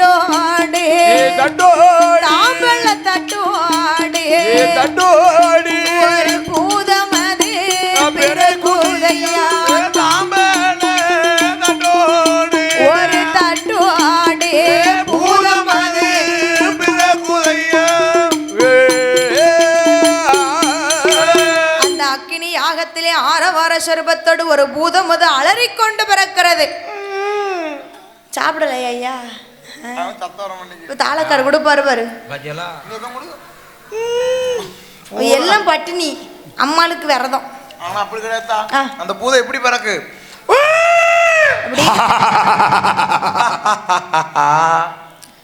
தட்டோடு. தட்டோடி. தாம்பழ தட்டோடு. தட்டோடி. ஒரு பூதமது பிறகுதையா தாம்பல தட்டோடி. ஒரு தட்டோடு. பூதமது அந்த அக்கினி யாகத்திலே ஆரவார சொருபத்தோடு ஒரு பூதம் அது அலறிக்கொண்டு பிறக்கிறது. சாப்பிடலையா ஐயா? இப்ப தாளக்கார கொடுப்பாரு பாரு பாத்தியலா? எல்லாம் பட்டினி அம்மாளுக்கு விரதம். ஆனா அப்படி கிடையாதா. அந்த பூதம் எப்படி பிறக்கு?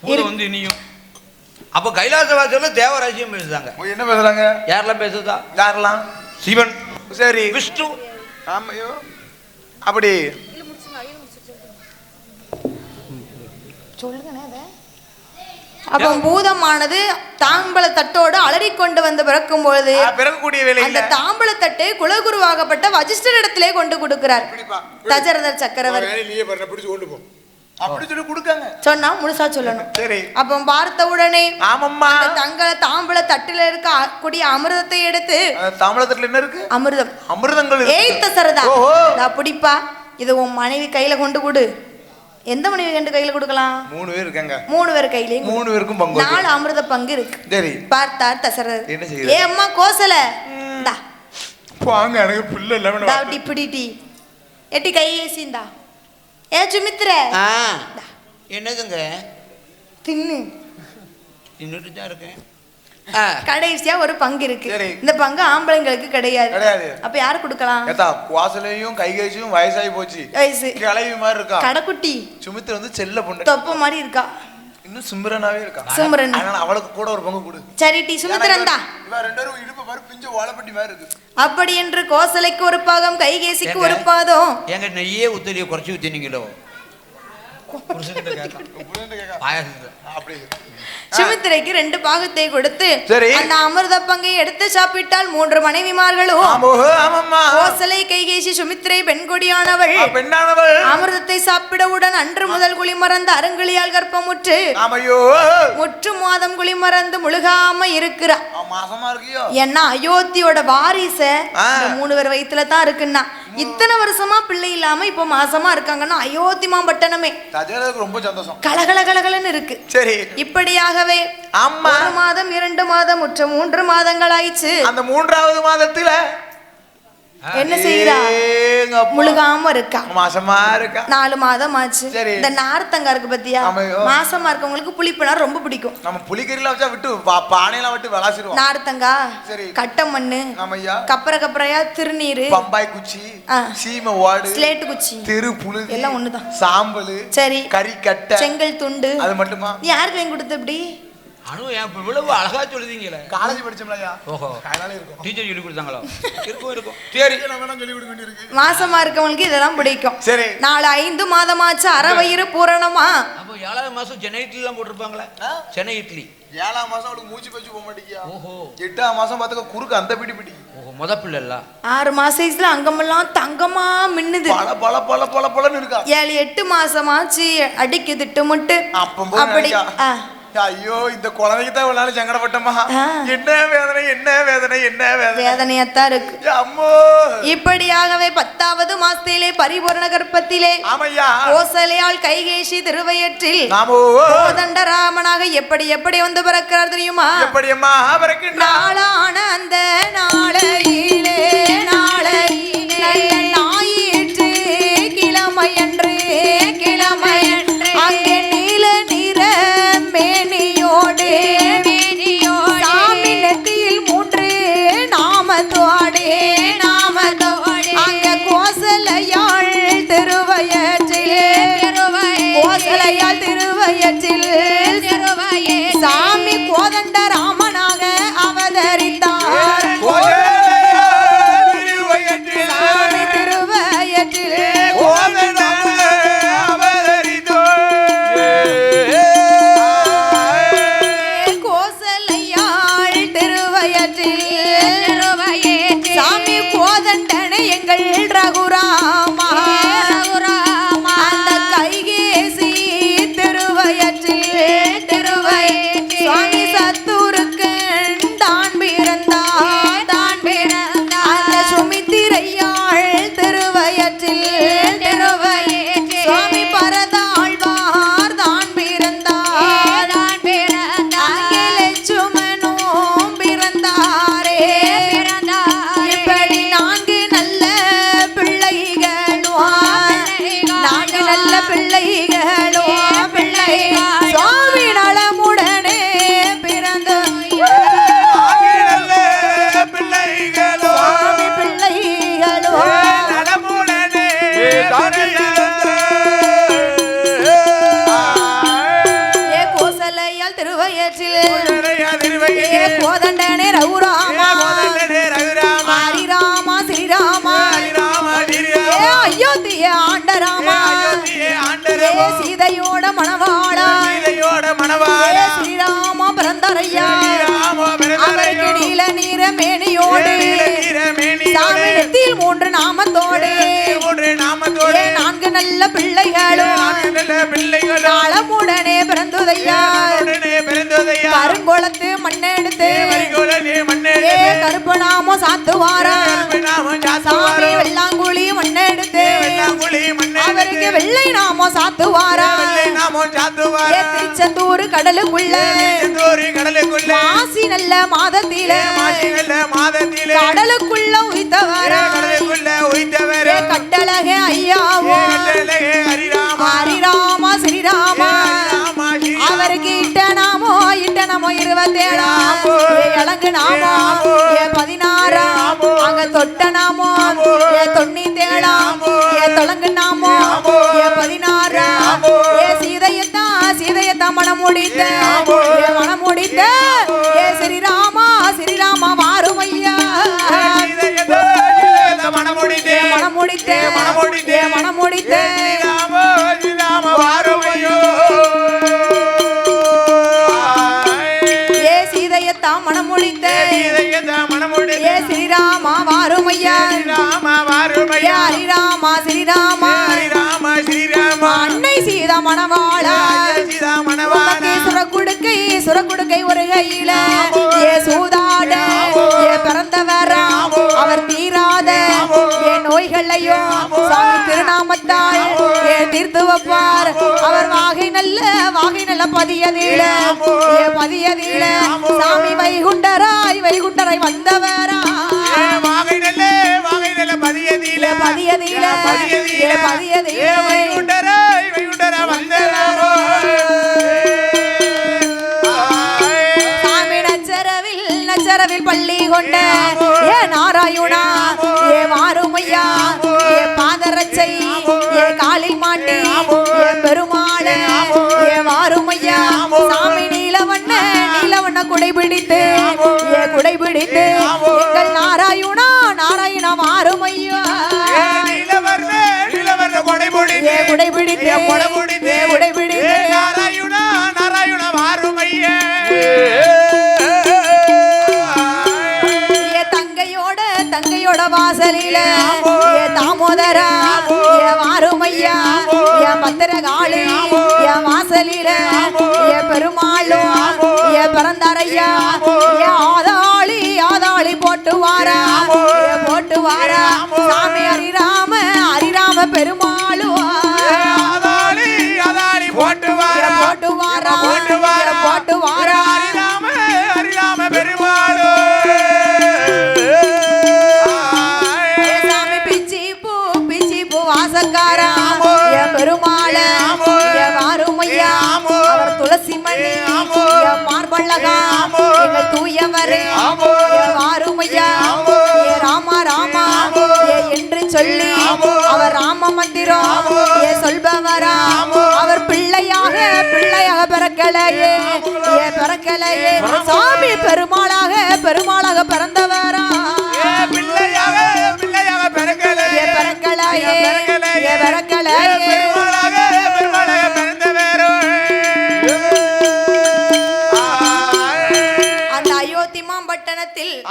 வந்து இனியும். அப்ப கைலாசவாசல்ல தேவராஜ்யம் பேசுதாங்க. ஓ, என்ன பேசுறாங்க? யாரெல்லாம் பேசுதா? யாரெல்லாம்? சிவன். சரி. விஷ்ணு. ஆமையோ. அப்படி. அப்ப பூதமானது தாம்பல தட்டோடு அலறிக்கொண்டு வந்து பிறக்கும் பொழுது பிறக்கக்கூடிய வேலையில அந்த தாம்பல தட்டை குலகுருவாகப்பட்ட வசிஷ்டர் இடத்திலே கொண்டு கொடுக்கிறார். தஜரதர் சக்கரவர்த்தி. கொண்டு அப்படி சொல்லி கொடுக்காங்க. சொன்னா முழுசா சொல்லணும். சரி. அப்ப பார்த்த உடனே ஆமம்மா. அந்த தங்க தாம்பல தட்டுல இருக்க கூடிய அமிர்தத்தை எடுத்து என்ன இருக்கு? அமிர்தம். அமிர்தங்கள் இருக்கு. ஏய் தசரதா. ஓஹோ. இதா பிடிப்பா. இது உன் மனைவி கையில கொண்டு கொடு. எந்த மனைவி கண்டு கையில கொடுக்கலாம்? மூணு பேர் இருக்காங்க. மூணு பேர் கையிலயும். மூணு பேருக்கும் பங்கு நாலு. அமிர்த பங்கு இருக்கு. சரி. பார்த்தார் தசரதர் என்ன செய்கிறார்? ஏ அம்மா கோசல. வாங்க எனக்கு பிள்ளை இந்தா இல்லாம அப்படி பிடிட்டி எட்டி கை ஏசிந்தா ஏ சுமித்ர. ஆ. என்னதுங்க? தின்னு. இன்னொரு தான் இருக்கேன். கடைசியா ஒரு பங்கு இருக்கு. இந்த பங்கு ஆம்பளைங்களுக்கு கிடையாது. கிடையாது. அப்ப யாரு கொடுக்கலாம்? ஏத்தா குவாசலையும் கைகேசியும் வயசாகி போச்சு. வயசு. கிளவி மாதிரி இருக்கா? கடைக்குட்டி. சுமித்ர வந்து செல்ல பொண்ணு. தொப்ப மாதிரி இருக்கா? இன்னும் சிம்ரனாவே இருக்கா? சிம்ரன். அவளுக்கு கூட ஒரு பங்கு கொடு. சரி டி சுமித்ரன் தான் இவ ரெண்டு பேரும் இடுப்பு பாரு பிஞ்ச ஓலப்பட்டி மாதிரி இருக்கு. அப்படி என்று கோசலைக்கு ஒரு பாகம் கைகேசிக்கு? ஒரு பாதம். எங்க நெய்யே உத்தலியை குறைச்சி ஊத்தினீங்களோ? புரியுது கேக்கா? சுமித்திரைக்கு ரெண்டு பாகத்தை கொடுத்து சரி. அந்த அமிர்த பங்கை எடுத்து சாப்பிட்டால் மூன்று மனைவிமார்களும் கோசலை கைகேசி சுமித்திரை பெண்கொடியானவள். ஆ, பெண்ணானவள். அமிர்தத்தை சாப்பிடவுடன் அன்று முதல் குளிமறந்து அருங்கிலியால் கர்ப்பமுற்று ஆமையோ. முற்று மாதம் குளிமறந்து முழுகாம இருக்கிறா ஆ, மாசமா இருக்கியோ? ஏன்னா அயோத்தியோட வாரிச? மூணு பேர் வயித்துல தான் இருக்குன்னா இத்தனை வருஷமா பிள்ளை இல்லாம இப்ப மாசமா இருக்காங்கன்னா அயோத்தி மாம்பட்டணமே ரொம்ப சந்தோஷம். கலகல கலகலன்னு இருக்கு. சரி. இப்படியாகவே ஆமா மாதம் இரண்டு மாதம் முற்ற மூன்று மாதங்கள் ஆயிடுச்சு அந்த மூன்றாவது மாதத்துல என்ன செய்யறா. முழுகாம இருக்கா? மாசமா இருக்கா? நாலு மாதம் ஆச்சு. இந்த நார்த்தங்கா இருக்கு பத்தியா. மாசமா இருக்கவங்களுக்கு புளிப்புனா ரொம்ப பிடிக்கும். நம்ம புளிக்கறிலாம் வச்சா விட்டு பானையெல்லாம் விட்டு விளாசிடுவோம் நார்த்தங்கா சரி. கட்ட மண்ணு கப்பர கப்பரையா திருநீரு பம்பாய் குச்சி. சீமை ஓடு ஸ்லேட்டு குச்சி. தெரு புழுதி எல்லாம் ஒண்ணுதான். சாம்பல் சரி. கறி கட்டை செங்கல் துண்டு. அது மட்டுமா? யாருக்கு வாங்கி கொடுத்த இப்படி? அனு ஏன் இப்ப இவ்வளவு அழகா சொல்லுதீங்களே? காலேஜ் படிச்சோம்லயா ஓஹோ. அதனால இருக்கும். டீச்சர் சொல்லி கொடுத்தாங்களோ? இருக்கும் இருக்கும். சரி. நம்ம சொல்லி கொடுக்க வேண்டியிருக்கு. மாசமா இருக்கவங்களுக்கு இதெல்லாம் பிடிக்கும். சரி. நாலு ஐந்து மாதமாச்சு அரை வயிறு பூரணமா? அப்போ ஏழாவது மாசம் சென்னை இட்லி எல்லாம் போட்டிருப்பாங்களே? சென்னை இட்லி. ஏழாம் மாசம் அவளுக்கு மூச்சு பேச்சு போக மாட்டேங்கியா ஓஹோ. எட்டாம் மாசம் பார்த்துக்க குறுக்கு அந்த பிடி பிடி ஓஹோ முத பிள்ளைல ஆறு மாசத்துல அங்கமெல்லாம் தங்கமா மின்னுது. பல பல பல பல பலன்னு இருக்கா? ஏழு எட்டு மாசமாச்சு அடிக்கு திட்டு முட்டு அப்படி. ஐயோ இந்த குழந்தைக்கு தான் இவ்வளவு சங்கடப்பட்டமா. என்ன வேதனை என்ன வேதனை என்ன வேதனை? வேதனையாத்தான் இருக்கு. அம்மோ. இப்படியாகவே பத்தாவது மாசத்திலே பரிபூரண கர்ப்பத்திலே ஆமையா? கோசலையால் கைகேசி திருவயற்றில் கோதண்ட ராமனாக எப்படி எப்படி வந்து பிறக்கிறார் தெரியுமா? எப்படி அம்மா பிறக்கின்றா நாளான அந்த நாளையிலே நாளையிலே. சீதையோட மணவாளா. சீதையோட மணவாள. ஸ்ரீராமா பிறந்தரையா. அவருக்கு நீல நீர மேனியோடு. சாமிடத்தில் மூன்று நாமத்தோடு. நான்கு நல்ல பிள்ளைகளும் காலமுடனே பிறந்ததையா. கருங்குளத்து மண்ணெடுத்து. கருப்பணாமோ சாத்துவாரா? சாமி வெள்ளாங்குழி மண்ணெடுத்து. வெள்ளாங்குழி அவருக்கு வெள்ளை நாமோ சாத்துவாரா? வெள்ளை நாமம் ஏ சாத்துவாரோ திருச்செந்தூர் கடலுக்குள்ள. திருச்செந்தூரி கடலுக்குள்ள. மாசி நல்ல மாதத்தில. மாசிகள மாதத்திலே. கடலுக்குள்ள உயித்தவாரா கடலுக்குள்ள உய்த்தவர் ஏ கட்டழக ஐயாவோ? ஹரிராமா. ஹரிராமா ஸ்ரீராமா. ராமா அவருக்கு இட்ட நாமோ இட்ட நாமோ இருபத்தேழா ஏ இளங்கு நாமோ. முடித்த மனம் முடித்த ஏ ஸ்ரீராமா ஸ்ரீராமா வாருமையா ஏ மனம் முடித்த மனம் முடித்த ராம வாருமையோ ஏ சீதையத்தான் மனம் முடித்த ஏ ஸ்ரீராமா வாருமையா ராம ஏ வாருமையா ஹரிராமா ஸ்ரீராமா? ஹரிராம ஸ்ரீராம? அன்னை சீதா மணவாளா? சுரக்குடுக்கை ஒரு கையில. ஏ சூதாட ஏ பிறந்தவரா அவர் தீராத ஏ நோய்களையோ சாமி திருநாமத்தால் ஏ தீர்த்து வைப்பார். அவர் வாகை நல்ல வாகை நல்ல பதியதீல ஏ பதியதீல சாமி வைகுண்டராய் வைகுண்டராய் வந்தவரா. வாகை நல்ல வாகை நல்ல பதியதில பதியதீல வைகுண்டரா. கொண்ட ஏ நாராயணா ஏ வாருமையா ஏ பாதரச்சை ஏ காலில் மாட்டி ஏ பெருமாள ஏ வாருமையா சாமி நீலவண்ண நீலவண்ண குடை பிடித்து ஏ குடை பிடித்து எங்கள் நாராயணா நாராயணா வாருமையா நிலவர்ண நிலவர்ண ஏ ஆதாளி ஆதாளி போட்டு வாரா போட்டு வாரா. சாமி ஹரிராம ஹரிராம பெருமாளும் போட்டு வாரா. போட்டு வாரா. போட்டு வாரா. போட்டு வாரா. ஹரிராம ஹரிராம பெருமாளோ. ஏ சாமி பிச்சி பூ பிச்சி பூ வாசக்காரா. பெருமாள. ஏ வாருமையா அவர் துளசி மணி மார்பள்ளகா எங்கள் தூயவரே. ஏ ராமா ராமா. ஏ என்று சொல்லி அவர் ராம மந்திரம். ஏ சொல்பவரா. அவர் பிள்ளையாக பிள்ளையாக பிறக்கலையே. ஏ பிறக்கலையே. சாமி பெருமாளாக பெருமாளாக பிறந்தவரா. பிள்ளையாக பிள்ளையாக பிறக்கலையே. ஏ பிறக்கலையே.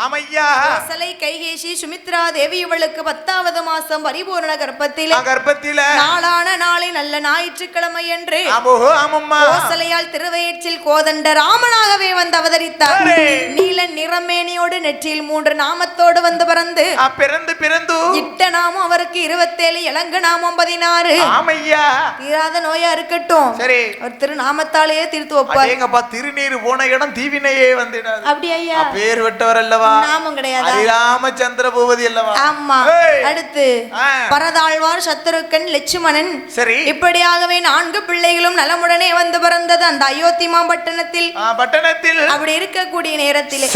ஆமையா. கோசலை கைகேசி சுமித்ரா தேவி இவளுக்கு பத்தாவது மாசம் பரிபூரண கர்ப்பத்தில். கர்ப்பத்தில. நாளான நாளை நல்ல ஞாயிற்றுக்கிழமை என்று கோசலையால் திருவயிற்றில் கோதண்ட ராமனாகவே வந்து அவதரித்தார். நீல நிறமேனியோடு நெற்றியில் மூன்று நாமத்தோடு வந்து பிறந்து பிறந்து பிறந்து. இட்ட நாமம் அவருக்கு இருபத்தேழு இளங்கு நாமம் பதினாறு. ஆமையா? தீராத நோயா இருக்கட்டும். சரி. அவர் திருநாமத்தாலேயே தீர்த்து வைப்பார். அதேங்கப்பா திருநீர் போன இடம் தீவினையே வந்துடாது. அப்படி ஐயா. பேர் விட்டவர் அல்லவா நாமம் கிடையாதா? ஹரிராமச்சந்திர பூபதி அல்லவா? ஆமா. அடுத்து. பரதாழ்வார் சத்துருக்கன் லட்சுமணன். சரி. இப்படியாகவே நான்கு பிள்ளைகளும் நலமுடனே வந்து பிறந்தது அந்த அயோத்தி மாம்பட்டணத்தில் பட்டணத்தில். அப்படி இருக்கக்கூடிய நேரத்திலே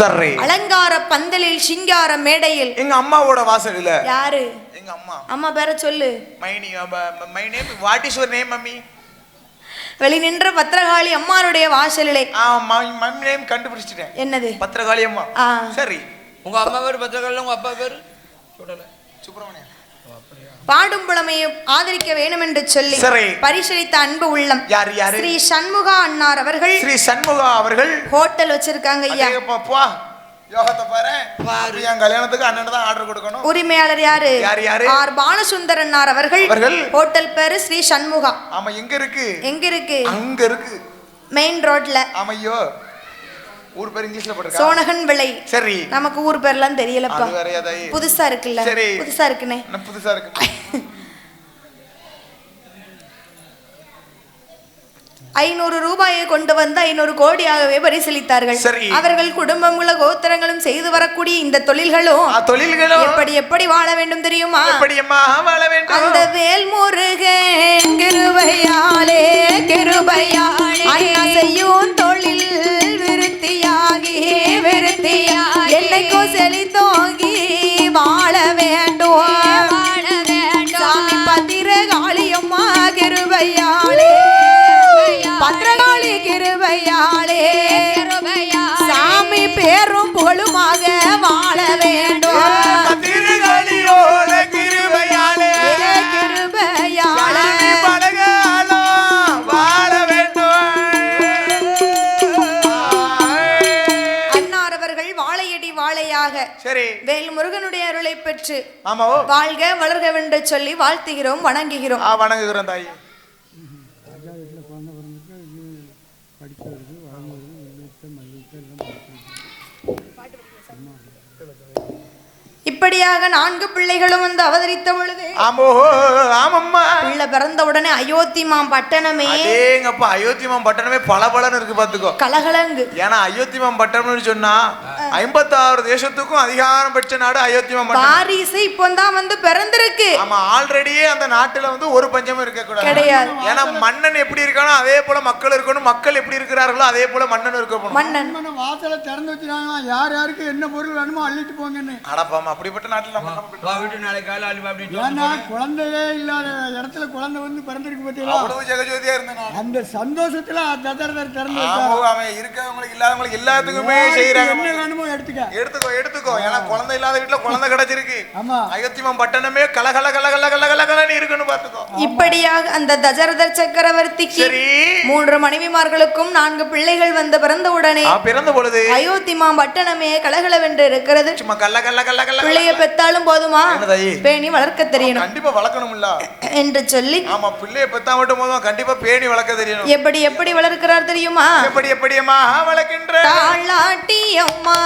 அலங்கார பந்தலில் சிங்கார மேடையில். எங்க அம்மாவோட வாசலில். யாரு? எங்க அம்மா. அம்மா பேர சொல்லு. மைனி my name what is your name mummy வெளி நின்ற பத்திரகாளி அம்மாருடைய வாசலிலே. ஆ மம்மி நேம் கண்டுபிடிச்சிட்டேன். என்னது? பத்திரகாளி அம்மா. சரி. உங்க அம்மா பேர் பத்திரக்கால உங்க அப்பா பேர்? சொல்லல. சுப்பிரமணியன். பாடும் புலமையை ஆதரிக்க வேண்டும் என்று சொல்லி. பரிசளித்த அன்பு உள்ளம். யார் யாரு? ஸ்ரீ சண்முகா அன்னார் அவர்கள் ஸ்ரீ சண்முகா அவர்கள். ஹோட்டல் வச்சிருக்காங்க ஐயா. யோகத்தை பாரு. பாரு. என் கல்யாணத்துக்கு அண்ணன் தான் ஆர்டர் கொடுக்கணும். உரிமையாளர் யாரு? யார் யாரு? ஆர். பாலசுந்தர் அன்னார் அவர்கள். அவர்கள். ஹோட்டல் பேரு ஸ்ரீ சண்முகா. ஆமா எங்க இருக்கு? எங்க இருக்கு. அங்க இருக்கு மெயின் ரோட்ல ஆமையோ ஊர் பேர் இங்கிலீஷ்ல போட்டிருக்கா? சோனகன் விளை சரி. நமக்கு ஊர் பேர்லாம் தெரியலப்பா. புதுசா இருக்குல்ல. புதுசா இருக்குனே. புதுசா இருக்கு? ஐநூறு ரூபாயை கொண்டு வந்து ஐநூறு கோடியாகவே பரிசீலித்தார்கள். அவர்கள் குடும்பமுள்ள கோத்திரங்களும் செய்து வரக்கூடிய இந்த தொழில்களும் தொழில்களும்? எப்படி எப்படி வாழ வேண்டும் தெரியுமா? எப்படியம்மா வாழ வேண்டும்? அந்த வேல்முருகன் கிருபையாலே பெற்று ஆமாவோ வாழ்க வளர்கவென்று சொல்லி வாழ்த்துகிறோம் வணங்குகிறோம். ஆ வணங்குகிறோம் தாயி. இப்படியாக நான்கு பிள்ளைகளும் வந்து அவதரித்த பொழுது ஆமோ ஆமம்மா. பிள்ளை பிறந்த உடனே அயோத்தி மாம் பட்டணமே அதேங்கப்பா அயோத்திமாம் பட்டணமே பளபளன்னு இருக்கு பாத்துக்கோ கலகலங்கு. ஏன்னா அயோத்திமாம் பட்டணம்னு சொன்னா ஐம்பத்தாறு தேசத்துக்கும் அதிகாரம் பெற்ற நாடு பட்டணம் பாரிசு இப்போ தான் வந்து பிறந்திருக்கு. ஆமா ஆல்ரெடியே அந்த நாட்டுல வந்து ஒரு பஞ்சமும் இருக்க கூடாது கிடையாது. ஏன்னா மன்னன் எப்படி இருக்கானோ அதே போல மக்கள் இருக்கணும். மக்கள் எப்படி இருக்கிறார்களோ அதே போல மன்னன் இருக்கணும் மன்னன். வாசலை திறந்து வச்சிருக்காங்க யார் யாருக்கு என்ன பொருள் வேணுமோ அள்ளிட்டு போங்கன்னு. அடப்பாமா அப்படிப்பட்ட நாட்டுல வீட்டு நாளைக்கு காலை அப்படின்னு ஏன்னா குழந்தையே இல்லாத இடத்துல குழந்தை வந்து பிறந்திருக்கு பார்த்தீங்களா அவ்வளவு ஜெகஜோதியா இருந்த நாடு அந்த சந்தோஷத்துல ததரதர் திறந்து அவன் இருக்கவங்களுக்கு இல்லாதவங்களுக்கு எல்லாத்துக்குமே செய்யறாங்க என்ன வேணுமோ எடுத்துக்க. எடுத்துக்கோ எடுத்துக்கோ. ஏன்னா குழந்தை இல்லாத வீட்டுல குழந்தை கிடைச்சிருக்கு. ஆமா. அயோத்திமாம் பட்டணமே கலகல கலகல கலகல கலன்னு இருக்கணும் பாத்துக்கோ இப்படியாக அந்த தசரதர் சக்கரவர்த்திக்கு சரி. மூன்று மனைவிமார்களுக்கும் நான்கு பிள்ளைகள் வந்து பிறந்த உடனே ஆ, பிறந்த பொழுது? அயோத்தி மாம் பட்டணமே கலகலவென்று இருக்கிறது. சும்மா கல்ல கல்ல கல்ல கல்ல பிள்ளைய பெத்தாலும் போதுமா? பேணி வளர்க்க தெரியணும். கண்டிப்பா வளர்க்கணும்ல. என்று சொல்லி ஆமா பிள்ளைய பெத்தா மட்டும் போதும். கண்டிப்பா பேணி வளர்க்க தெரியணும். எப்படி எப்படி வளர்க்கிறார் தெரியுமா? எப்படி எப்படியம்மா? வளர்க்கின்ற தாளாட்டி அம்மா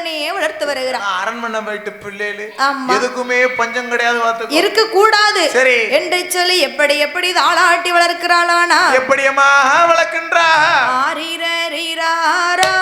தயவுடனே வளர்த்து வருகிறார். அரண்மனை போயிட்டு பிள்ளைகளு. எதுக்குமே பஞ்சம் கிடையாது பார்த்துக்கோ. இருக்க கூடாது சரி. என்று சொல்லி எப்படி எப்படி தாளாட்டி வளர்க்கிறாளானா? எப்படியம்மா வளர்க்கின்றா ஆரிரரிராரோ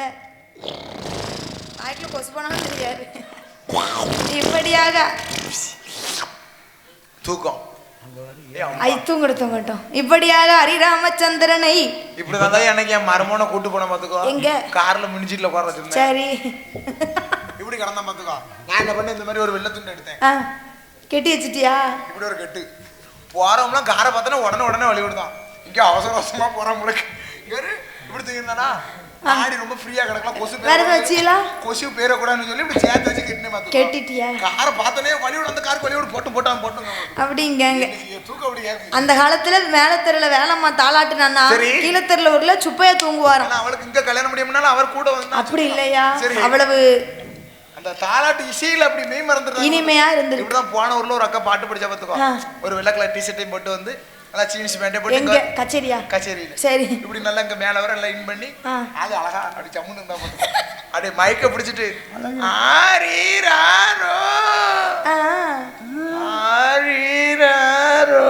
பாரு தூக்கத்தை வாய்க்குள்ள கொசு போனாலும் தெரியாது. இப்படியாக தூக்கம். ஐ தூங்கடு தூங்கட்டும். இப்படியாக ஹரிராமச்சந்திரனை இப்படிதான் தான் எனக்கு என் மருமனை கூட்டு போன பாத்துக்கோ எங்க? கார்ல மினிச்சிட்ல உட்கார சரி. இப்படி கிடந்தான் பாத்துக்கோ நான் என்ன இந்த மாதிரி ஒரு வெள்ளை துண்டு எடுத்தேன். கெட்டி வச்சிட்டியா? இப்படி ஒரு கட்டு. போறவங்களாம் காரை பார்த்தோன்னா உடனே உடனே வழி விடுதான். இங்க அவசர அவசரமா முழுக்க யாரு இப்படி தூங்கிருந்தானா ஆடி ரொம்ப ஃப்ரீயா கிடக்கலாம். கொசு வேற வச்சீங்களா? கொசு பேரக்கூடாதுன்னு சொல்லி இப்படி சேர்த்து வச்சு கெட்டினே பாத்துக்கோ கெட்டிட்டியா? காரை பார்த்தோன்னே வழி விடு அந்த காருக்கு வழி விடு போட்டு போட்டான் போட்டு அப்படிங்கங்க தூக்கம் அப்படி கேக்கு அந்த காலத்துல மேல தெருல வேலைம்மா தாளாட்டுனா. கீழே தெருல ஊர்ல சுப்பையா தூங்குவாராம். ஆனா அவளுக்கு இங்க கல்யாணம் முடியும்னால அவர் கூட வந்து அப்படி இல்லையா. அவ்வளவு அந்த தாலாட்டு இசையில அப்படி மெய் மறந்துடுறாங்க. இனிமையா இருந்திருக்கு இப்படிதான் போன ஊர்ல ஒரு அக்கா பாட்டு படிச்சா பாத்துக்கோ ஆ. ஒரு வெள்ளை கலர் டிஷர்ட்டையும் போட்டு வந்து நல்லா ஜீன்ஸ் பேண்டை எங்க? போட்டு கச்சேரியா? கச்சேரியில. சரி. இப்படி நல்லா இங்க மேல வர லைன் பண்ணி. அது அழகா அப்படி சம்முன்னு இருந்தா பாத்துக்கோ அப்படியே மைக்க பிடிச்சிட்டு ஆரீராரோ ஆரீராரோ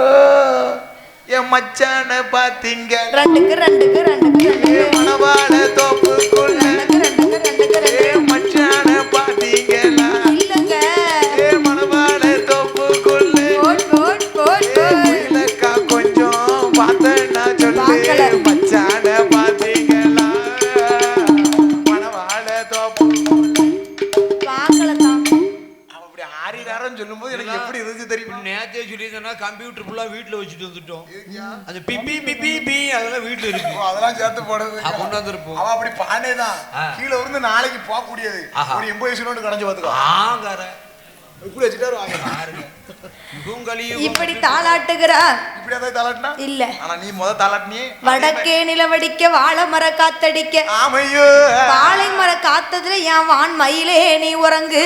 என் மச்சான பாத்தீங்க. ரெண்டுக்கு ரெண்டுக்கு ரெண்டுக்கு. நேத்தே சொல்லியிருந்தேன்னா கம்ப்யூட்டர் ஃபுல்லா வீட்டுல வச்சுட்டு வந்துட்டோம். அந்த பிபி பிபி பி அதெல்லாம் வீட்டுல இருக்கு. அதெல்லாம் சேர்த்து போடுறது. ஆ, கொண்டு வந்திருப்போம். அவ அப்படி பானே தான். கீழே இருந்து நாளைக்கு போக கூடியது ஆஹா. ஒரு எண்பது வயசுல கடைஞ்சு பாத்துக்கோ ஆங்கார. இப்படி வச்சுட்டாரு வாங்க பாருங்க. இப்படி தாளாட்டுகிறார் இப்படி ஏதாவது தாளாட்டினா? இல்ல. ஆனா நீ முத தாளாட்டினியே வடக்கே நிலவடிக்க வாழை மர காத்தடிக்க. ஆமையோ. பாலை மர காத்ததுல என் வான் மயிலே நீ உறங்கு.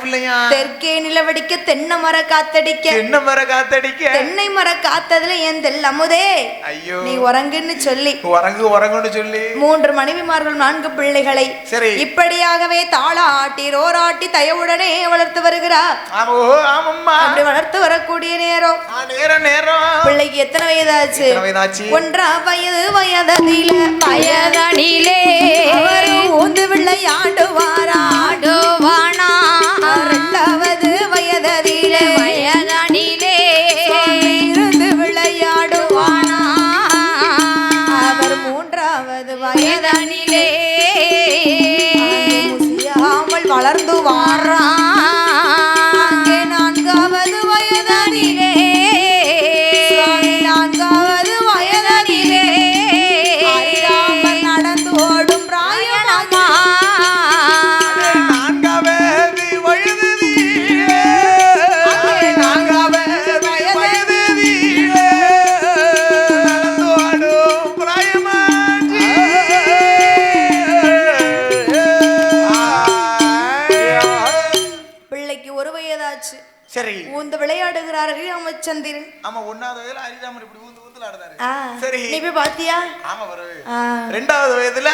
பிள்ளையா? தெற்கே நிலவடிக்க தென்னை மர காத்தடிக்க. என்ன மர காத்தடிக்க? தென்னை மர காத்ததுல என் தெல்லமுதே ஐயோ. நீ உறங்குன்னு சொல்லி. உறங்கு உறங்குன்னு சொல்லி. மூன்று மனைவிமார்கள் நான்கு பிள்ளைகளை. சரி. இப்படியாகவே தாளாட்டி ரோராட்டி தயவுடனே வளர்த்து வருகிறார். ஆமோ ஆமம்மா. அப்படி வளர்த்து வரக்கூடிய நேரம். ஆ, நேரம் நேரம். பிள்ளைக்கு எத்தனை வயதாச்சு? எத்தனை வயதாச்சு? ஒன்றாம் வயது வயதில வயதனிலே ஊந்து விளையாடுவாரா? சரி. ஊந்து விளையாடுகிறார்கள் ராமச்சந்திரன் ஆமா ஒன்னாவது வயதுல ஹரிராமர் இப்படி ஊந்து ஊந்து ஆடுறாரு. சரி. நீ போய் பாத்தியா? ஆமா வரவு ரெண்டாவது வயதுல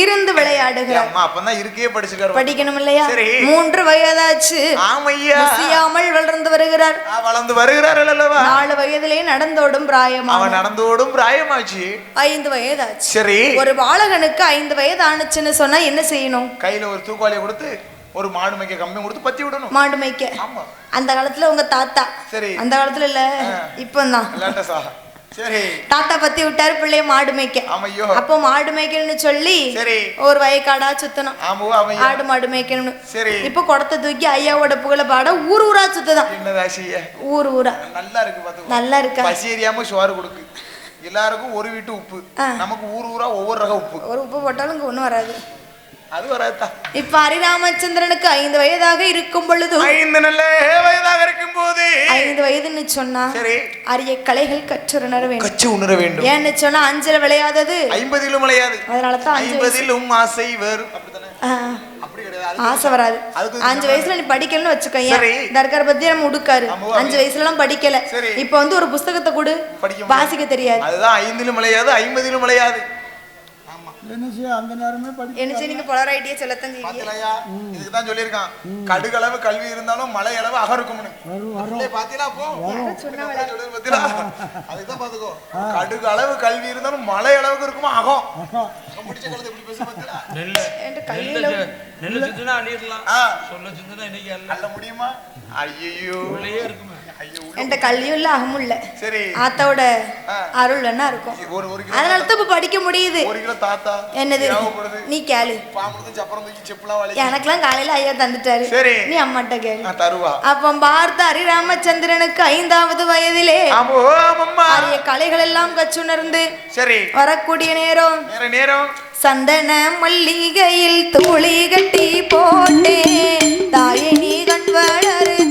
இருந்து விளையாடுகிறார். அம்மா அப்பதான் இருக்கே படிச்சுக்காரு. படிக்கணும் இல்லையா? சரி. மூன்று வயதாச்சு. ஆமையா. முசியாமல் வளர்ந்து வருகிறார். வளர்ந்து வருகிறார்கள் அல்லவா நாலு வயதிலே நடந்தோடும் பிராயமா அவன் நடந்தோடும் பிராயமாச்சு. ஐந்து வயதாச்சு. சரி. ஒரு பாலகனுக்கு ஐந்து வயது ஆணுச்சுன்னு சொன்னா என்ன செய்யணும்? கையில ஒரு தூக்குவாளியை கொடுத்து ஒரு மாடு மேய்க்க கம்பி கொடுத்து பத்தி விடணும். மாடு மேய்க்க. ஆமா. அந்த காலத்துல உங்க தாத்தா. சரி. அந்த காலத்துல இல்ல சா. சரி. தாத்தா பத்தி விட்டாரு பிள்ளைய மாடு மேய்க்க. ஆமையோ. அப்போ மாடு மேய்க்கணும்னு சொல்லி சரி. ஒரு வயக்காடா சுத்தணும். ஆமோ அமையோ ஆடு மாடு மேய்க்கணும்னு. சரி. இப்ப குடத்தை தூக்கி ஐயாவோட புகழ பாட ஊர் ஊரா சுத்துதான். என்னதாசிய ஊர் ஊரா. நல்லா இருக்கு பாத்துக்கோ நல்லா இருக்கா? பசி எரியாம சோறு கொடுக்கு. எல்லாருக்கும் ஒரு வீட்டு உப்பு. நமக்கு ஊர் ஊரா ஒவ்வொரு ரக உப்பு. ஒரு உப்பு போட்டாலும் இங்க ஒண்ணும் வராது. அது வராதா? இப்ப ஹரிராமச்சந்திரனுக்கு ஐந்து வயதாக இருக்கும் பொழுது ஐந்து நல்ல வயதாக இருக்கும் போது. ஐந்து வயதுன்னு சொன்னா சரி. அரிய கலைகள் கற்றுணர வேண்டும். கச்சு உணர வேண்டும். ஏன்னு சொன்னா அஞ்சல விளையாதது. ஐம்பதிலும் விளையாது. அதனால தான் ஐம்பதிலும் ஆசை வரும் அப்படித்தானே? ஆசை வராது. அஞ்சு வயசுல நீ படிக்கலன்னு வச்சுக்கோ. தர்கார் பத்தி நம்ம உடுக்காரு. அஞ்சு வயசுல எல்லாம் படிக்கல. இப்ப வந்து ஒரு புஸ்தகத்தை கொடு. வாசிக்க தெரியாது. அதுதான் ஐந்திலும் விளையாது ஐம்பதிலும் விளையாது. என்ன செய்ய அந்த நேரமே படி என்ன செய்ய நீங்க பலர் ஐடியா சொல்லத்தான் செய்வீங்க. பாத்தீங்களா இதுக்கு தான் சொல்லியிருக்கான். கடுகளவு கல்வி இருந்தாலும் மலை அளவு அகம் இருக்கும்னு. வரும் வரும். பாத்தீங்களா சொல்லுது பாத்தீங்களா? பாத்துக்கோ. கடுகு அளவு கல்வி இருந்தாலும் மலை அளவுக்கு இருக்குமா? அகம். அகம். பிடிச்ச கழுதை எப்படி பேச பாத்தீங்களா நெல்ல. என்கிட்ட நெல்ல கையில சு- நெல்ல சுத்தினா அள்ளிடலாம் ஆ. சொல்ல சுத்தினா இன்னைக்கு அல்ல. நல்ல முடியுமா? ஐயோ உள்ளேயே இருக்குமே. ஐயோ உள்ள- என்கிட்ட கல்வியும் இல்ல அகமும் இல்ல. சரி. ஆத்தாவோட. அருள் வேணா இருக்கும். அதனால தான் இப்ப படிக்க முடியுது. என்னது? நீ கேளு. எனக்கெல்லாம் காலையில ஐயா தந்துட்டாரு. நீ அம்மாட்ட கேளு. தருவா. அப்ப பார்த்த ஹரிராமச்சந்திரனுக்கு ஐந்தாவது வயதிலே. அரிய கலைகள் எல்லாம் கற்றுணர்ந்து சரி. வரக்கூடிய நேரம். நேர நேரம். சந்தன மல்லிகையில் தூளி கட்டி போட்டே கண் வளரு.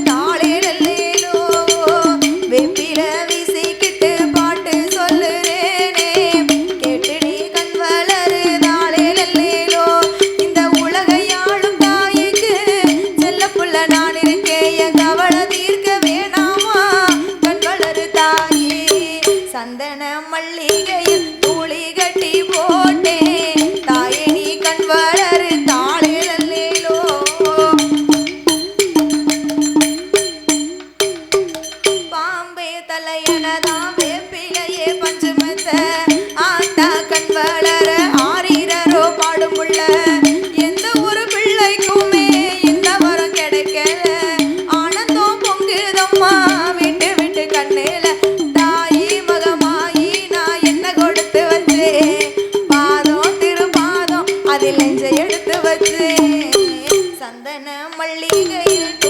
சந்தன மல்லிகையில்